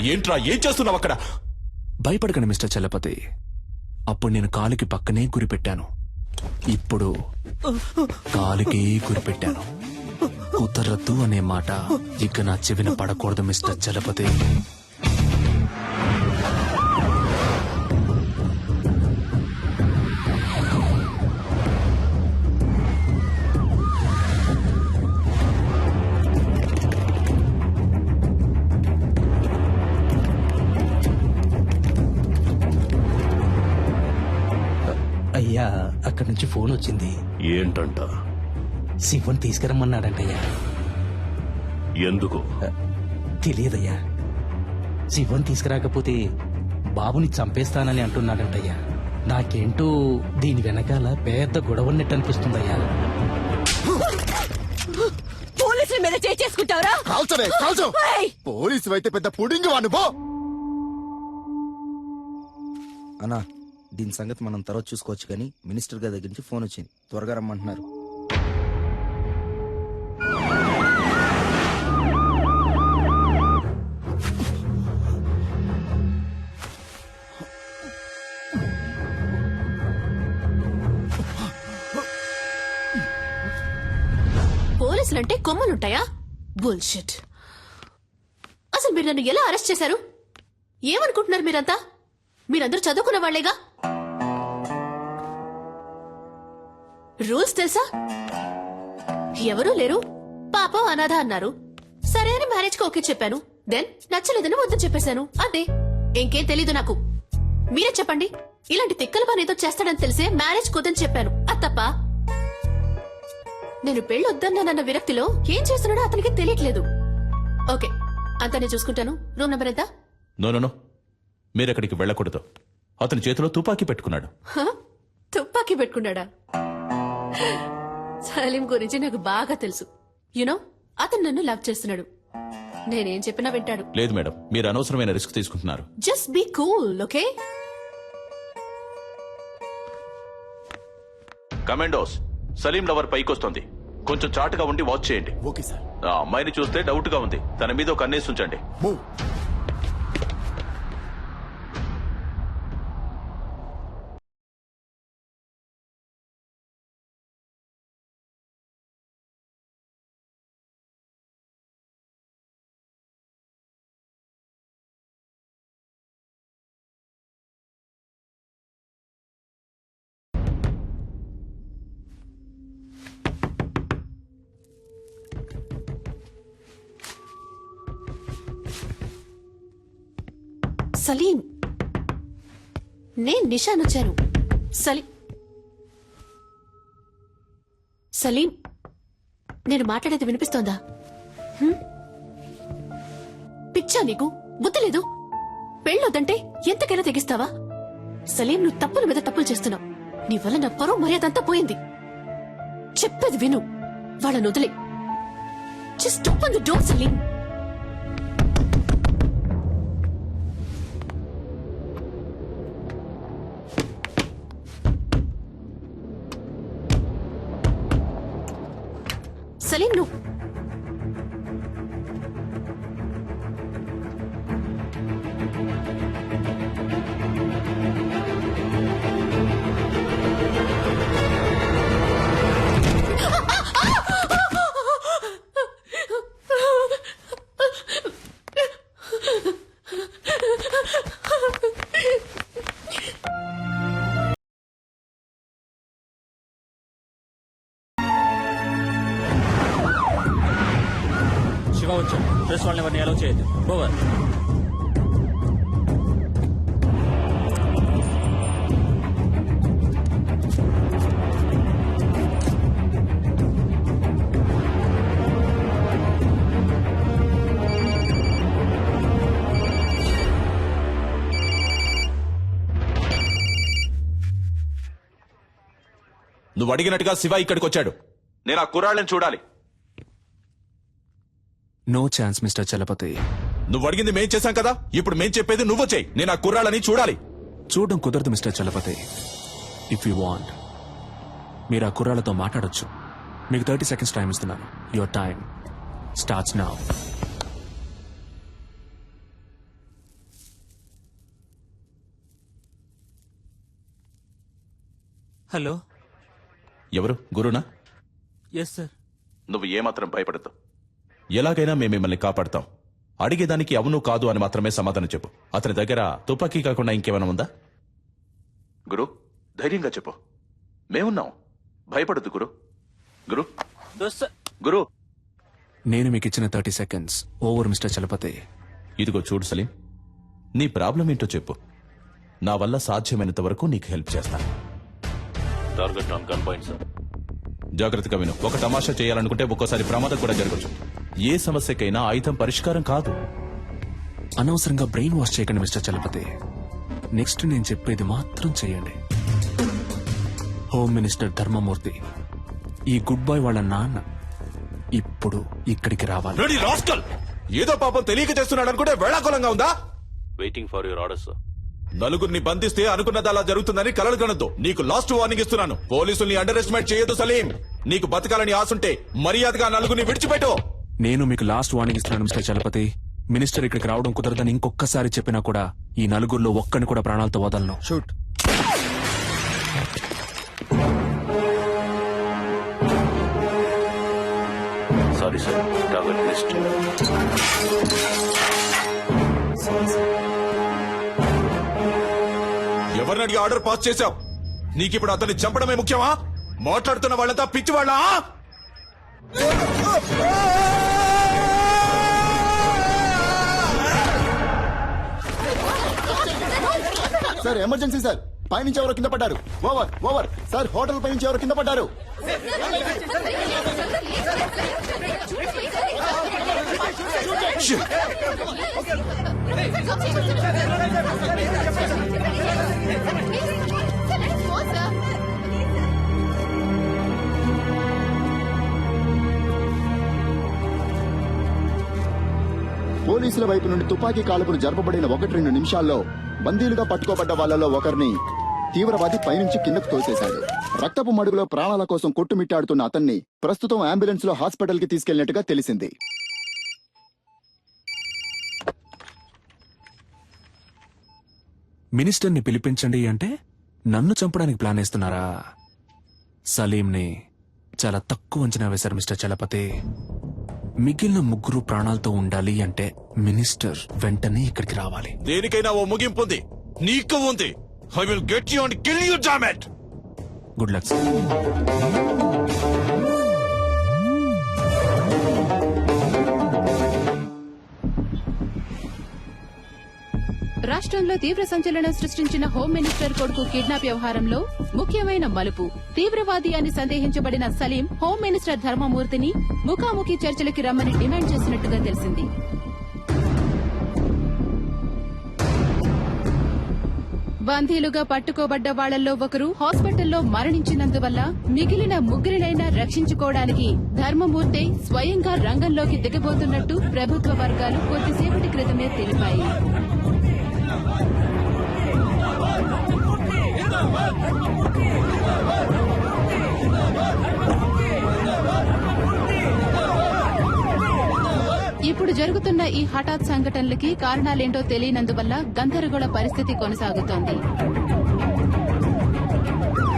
ఏంట్రా ఏం చేస్తున్నావు అక్కడ? భయపడకండి మిస్టర్ చలపతి. అప్పుడు నేను కాలుకి పక్కనే గురిపెట్టాను. ఇప్పుడు కాలుకి గురిపెట్టాను. కుదరద్దు అనే మాట ఇక నా చెవిన పడకూడదు మిస్టర్ చలపతి. నుంచి ఫోన్ వచ్చింది. ఏంటంట? శివన్ తీసుకురమ్మన్నాడంటయ్యా. ఎందుకు? తెలియదయ్యా. శివన్ తీసుకురాకపోతే బాబుని చంపేస్తానని అంటున్నాడంటయ్యా. నాకేంటో దీని వెనకాల పెద్ద గొడవ ఉన్నట్టు అనిపిస్తుందయ్యా. పోలీసుల మీద చేసుకుంటావరా? కాల్చరే కాల్చు. ఏయ్! పోలీసు అయితే పెద్ద పుడింగి వాడు పో. అన్నా దీని సంగతి మనం తర్వాత చూసుకోవచ్చు కానీ మినిస్టర్ గారి దగ్గర నుంచి ఫోన్ వచ్చింది. త్వరగా రమ్మంటున్నారు. పోలీసులంటే కొమ్మలుంటాయా? బుల్షిట్. అసలు మీరు నన్ను ఎలా అరెస్ట్ చేశారు? ఏమనుకుంటున్నారు మీరంతా? మీరందరూ చదువుకున్న వాళ్ళేగా రూల్స్ తెలుసా? ఎవరూ లేరు. పాపం అనాథ అన్నారు. సరే అని మ్యారేజ్కి ఓకే చెప్పాను. దెన్ నచ్చలేదని వద్దు చెప్పేశాను. అంతే. ఇంకేం తెలీదు నాకు. మీరే చెప్పండి. ఇలాంటి తిక్కల పని ఏదో చేస్తాడని తెలిసే మ్యారేజ్ కుదని చెప్పాను. అది తప్ప నేను పెళ్ళొద్దన్నానన్న విరక్తిలో ఏం చేస్తున్నాడో అతనికి తెలియట్లేదు. ఓకే. అంతా నేను చూసుకుంటాను. రూమ్ నెంబర్ ఎంత? No no, no. మీరు అక్కడికి వెళ్ళకూడదు. అతని చేతిలో తుపాకీ పెట్టుకున్నాడు. హ? తుపాకీ పెట్టుకున్నాడా? సలీం గురించి నాకు బాగా తెలుసు. యునో అతను నన్ను లవ్ చేస్తున్నాడు. నేనేం చెప్పినా వింటాడు. లేదు మేడం మీరు అనవసరమైన రిస్క్ తీసుకుంటున్నారు. Just be cool okay commandos Salim lover పైకొస్తోంది. కొంచెం చాటుగా ఉండి వాచ్ చేయండి. Okay sir. ఆ అమ్మాయిని చూస్తే డౌట్గా ఉంది. తన మీద ఒక కన్నేసి ఉంచండి. సలీం. నేను నిషాన్ వచ్చాను. సలీం సలీం నేను మాట్లాడేది వినిపిస్తోందా? పిచ్చా నీకు? బుద్ధి లేదు. పెళ్ళొద్దంటే ఎంతకైనా తెగిస్తావా? సలీం నువ్వు తప్పుల మీద తప్పులు చేస్తున్నావు. నీ వల్ల నా పరువు మర్యాద అంతా పోయింది. చెప్పేది విను. వాళ్ళను వదిలే. Just open the door Salim. Salim నువ్వు వచ్చాడు వాళ్ళని ఎవరిని అలౌ చేయొద్దు. ఓవర్ నువ్వు అడిగినట్టుగా శివ ఇక్కడికి వచ్చాడు నేను ఆ కుర్రాళ్ళని చూడాలి. నో ఛాన్స్ మిస్టర్ చలపతి నువ్వు అడిగింది మేం చేశాం కదా? ఇప్పుడు మేం చెప్పేది నువ్వు చేయి. నేను ఆ కుర్రాళ్ళని చూడాలి. చూడడం కుదరదు mister Chalapathi if you want మీరు ఆ కుర్రాళ్ళతో మాట్లాడొచ్చు. మీకు థర్టీ సెకండ్స్ టైం ఇస్తున్నాను. Your time starts now hello. ఎవరు? గురునా? ఎస్ సార్ నువ్వు ఏమాత్రం భయపడద్దు. ఎలాగైనా మేము మిమ్మల్ని కాపాడతాం. అడిగేదానికి అవును కాదు అని మాత్రమే సమాధానం చెప్పు. అతని దగ్గర తుపాకీ కాకుండా ఇంకేమైనా ఉందా? గురు ధైర్యంగా చెప్పు. మేమున్నాం. భయపడద్దు గురు. గురు. గురు. నేను మీకు ఇచ్చిన thirty seconds. Over mister Chalapathi. ఇదిగో చూడు సలీం. నీ ప్రాబ్లం ఏంటో చెప్పు. నా వల్ల సాధ్యమైనంత వరకు నీకు హెల్ప్ చేస్తాను. Target on gun point sir జాగ్రత్తగా విను. ఒక తమాషా చేయాలనుకుంటే ఒక్కోసారి ప్రమాదం కూడా జరగచ్చు. ఏ సమస్యకైనా ఆయుధం పరిష్కారం కాదు. అనవసరంగా బ్రెయిన్ వాష్ చేయకండి మిస్టర్ చలపతి. నెక్స్ట్ నేను చెప్పేది మాత్రం చేయండి. హోమ్ మినిస్టర్ ధర్మమూర్తి ఈ గుడ్ బాయ్ వాళ్ళ నాన్న ఇప్పుడు ఇక్కడికి రావాలి. Ready rascal! ఏదో పాపం తెలియక చేస్తున్నాడు అనుకుంటే వేళాకులంగా ఉందా? వెయిటింగ్ ఫర్ యువర్ ఆర్డర్స్ నలుగురిని బంధిస్తే అనుకున్నది అలా జరుగుతుందని కలలు కనొద్దు. నీకు లాస్ట్ వార్నింగ్ ఇస్తున్నాను. పోలీసుల్ని అండర్ ఎస్టిమేట్ చేయొద్దు సలీం. నీకు బతకాలని ఆశుంటే మర్యాదగా నలుగురిని విడిచిపెట్టు. నేను మీకు లాస్ట్ వార్నింగ్ ఇస్తున్నాను మిస్టర్ చలపతి. మినిస్టర్ ఇక్కడికి రావడం కుదరదని ఇంకొకసారి చెప్పినా కూడా ఈ నలుగురిలో ఒక్కని కూడా ప్రాణాలతో వదలను. షూట్ సారీ సార్ ఎవరిని అడిగి ఆర్డర్ పాస్ చేశావు? నీకిప్పుడు అతన్ని చంపడమే ముఖ్యమా? మాట్లాడుతున్న వాళ్ళంతా పిచ్చి వాళ్ళ సార్ ఎమర్జెన్సీ సార్. పైనుంచి ఎవరో కింద పడ్డారు. Over over. సార్ హోటల్ పైనుంచి ఎవరో కింద పడ్డారు. పోలీసుల వైపు నుండి తుపాకీ కాల్పులు జరపబడిన ఒకటి రెండు నిమిషాల్లో బందీలుగా పట్టుకోబడ్డ వాళ్ళలో ఒకరిని తీవ్రవాది పైనుంచి కిందకు తోసేశాడు. రక్తపు మడుగులో ప్రాణాల కోసం కొట్టుమిట్టాడుతున్న అతన్ని ప్రస్తుతం అంబులెన్స్లో హాస్పిటల్కి తీసుకెళ్ళినట్టుగా తెలిసింది. మినిస్టర్ని పిలిపించండి అంటే నన్ను చంపడానికి ప్లాన్ వేస్తున్నారా? సలీంని చాలా తక్కువ అంచనా వేశారు మిస్టర్ చలపతి. మిగిలిన ముగ్గురు ప్రాణాలతో ఉండాలి అంటే మినిస్టర్ వెంటనే ఇక్కడికి రావాలి. దేనికైనా ఓ ముగింపు ఉంది. నీకు ఉంది. I will get you and kill you జామెట్ good luck sir రాష్ట్రంలో తీవ్ర సంచలనం సృష్టించిన హోం మినిస్టర్ కొడుకు కిడ్నాప్ వ్యవహారంలో ముఖ్యమైన మలుపు. తీవ్రవాది అని సందేహించబడిన సలీం హోం మినిస్టర్ ధర్మమూర్తిని ముఖాముఖి చర్చలకి రమ్మని డిమాండ్ చేసినట్టుగా తెలిసింది. బందీలుగా పట్టుకోబడ్డ వాళ్ళలో ఒకరు హాస్పిటల్లో మరణించినందువల్ల మిగిలిన ముగ్గురినైనా రక్షించుకోవడానికి ధర్మమూర్తి స్వయంగా రంగంలోకి దిగబోతున్నట్టు ప్రభుత్వ వర్గాలు కొద్దిసేపటి క్రితమే తెలిపాయి. ఇప్పుడు జరుగుతున్న ఈ హఠాత్ సంఘటనలకి కారణాలేంటో తెలియనందువల్ల గందరగోళ పరిస్థితి కొనసాగుతోంది.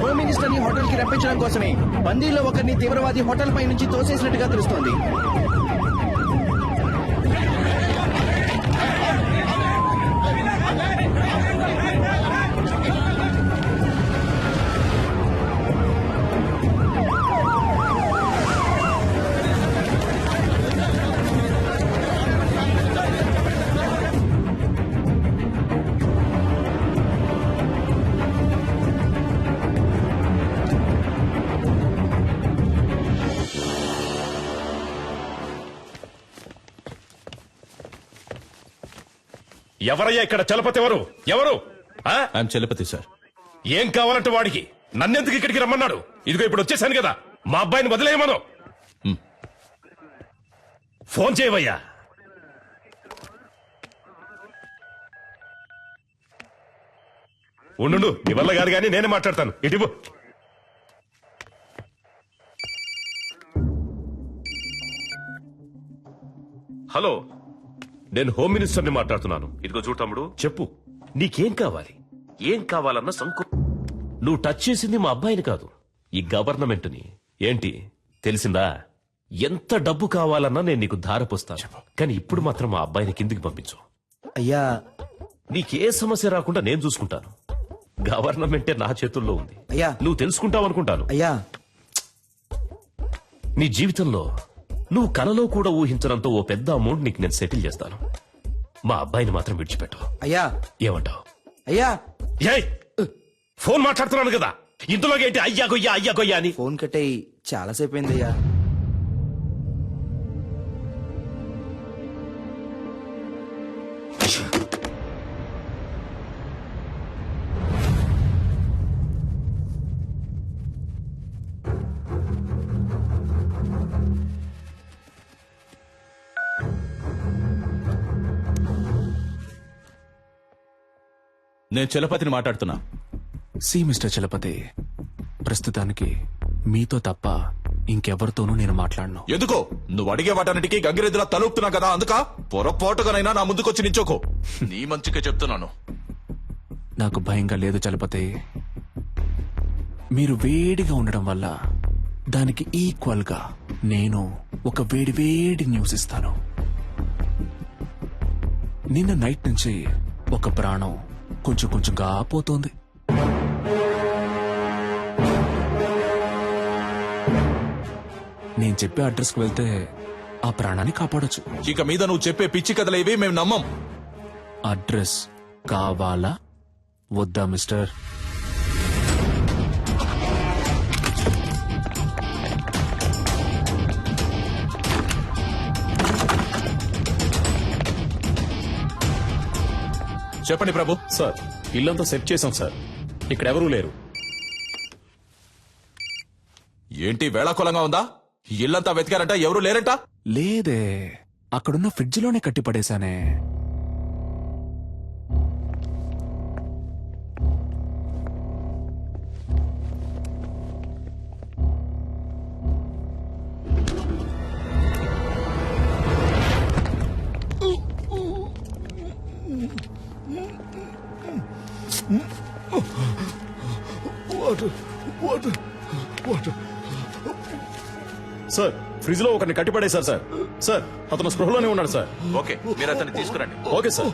హోమ్ మినిస్టర్ని హోటల్కి రప్పించడం కోసమే బందీల్లో ఒకరిని తీవ్రవాది హోటల్ పై నుంచి తోసేసినట్టుగా తెలుస్తోంది. ఎవరయ్యా ఇక్కడ చలపతి ఎవరు? ఎవరు? ఆ? ఐఎమ్ చలపతి సార్ ఏం కావాలంటే వాడికి. నన్నెందుకు ఇక్కడికి రమ్మన్నాడు? ఇదిగో ఇప్పుడు వచ్చేసాను కదా. మా అబ్బాయిని వదిలేయమను. హ్మ్. ఫోన్ చేయవయ్యా. ఉండు నీ వల్ల కాదు కానీ నేనే మాట్లాడతాను. ఇటు హలో. నేను హోమ్ మినిస్టర్ని మాట్లాడుతున్నాను. ఇదిగో చూడు తమ్ముడు. చెప్పు. నీకేం కావాలి? ఏం కావాలన్న సంకు నువ్వు టచ్ చేసింది మా అబ్బాయిని కాదు. ఈ గవర్నమెంట్ని. ఏంటి? తెలిసిందా? ఎంత డబ్బు కావాలన్నా నేను నీకు ధారపోస్తాను. కానీ ఇప్పుడు మాత్రం మా అబ్బాయిని కిందికి పంపించు. అయ్యా. నీకే సమస్య రాకుండా నేను చూసుకుంటాను. గవర్నమెంటే నా చేతుల్లో ఉంది. అయ్యా. నువ్వు తెలుసుకుంటావు అనుకుంటాను అయ్యా. నీ జీవితంలో నువ్వు కలలో కూడా ఊహించడంతో ఓ పెద్ద అమౌంట్ నీకు నేను సెటిల్ చేస్తాను. మా అబ్బాయిని మాత్రం విడిచిపెట్టు. అయ్యా. ఏమంటావు? అయ్యా. ఏయ్! ఫోన్ మాట్లాడుతున్నాను కదా. ఇంతలోకి ఏంటి అయ్యా గొయ్యా అయ్యా గొయ్యా అని? ఫోన్ కట్టేయి. చాలాసేపు అయింది నేను చలపతిని మాట్లాడుతున్నా. సి మిస్టర్ చలపతి ప్రస్తుతానికి మీతో తప్ప ఇంకెవరితోనూ నేను మాట్లాడను. ఎందుకో? నువ్వు అడిగే వాటన్నిటికీ గంగిరెద్దులా తలుపుతున్నా కదా అందుక? పొరపాటుగానైనా నా ముందుకొచ్చి నించోకో నీ మంచిగా చెప్తున్నాను. నాకు భయంగా లేదు చలపతి. మీరు వేడిగా ఉండడం వల్ల దానికి ఈక్వల్గా నేను ఒక వేడి వేడి న్యూస్ ఇస్తాను. నిన్న నైట్ నుంచి ఒక ప్రాణం కొంచెం కొంచెంగా పోతోంది. నేను చెప్పే అడ్రస్కి వెళ్తే ఆ ప్రాణాన్ని కాపాడొచ్చు. ఇక మీద నువ్వు చెప్పే పిచ్చి కథలు ఇవి మేము నమ్మం. అడ్రస్ కావాలా? వద్దా మిస్టర్? చెప్పండి ప్రభు. సార్ ఇల్లంతా సెట్ చేసాం సార్. ఇక్కడ ఎవరూ లేరు. ఏంటి వేళాకులంగా ఉందా? ఇల్లంతా వెతికారంట ఎవరు లేరంట? లేదే అక్కడున్న ఫ్రిడ్జ్లోనే కట్టిపడేశానే. సార్ ఫ్రిడ్జ్లో ఒకరిని కట్టిపడేశారు సార్. సార్ అతను స్పృహలోనే ఉన్నాడు సార్. ఓకే మీరు అతన్ని తీసుకురండి. Okay sir.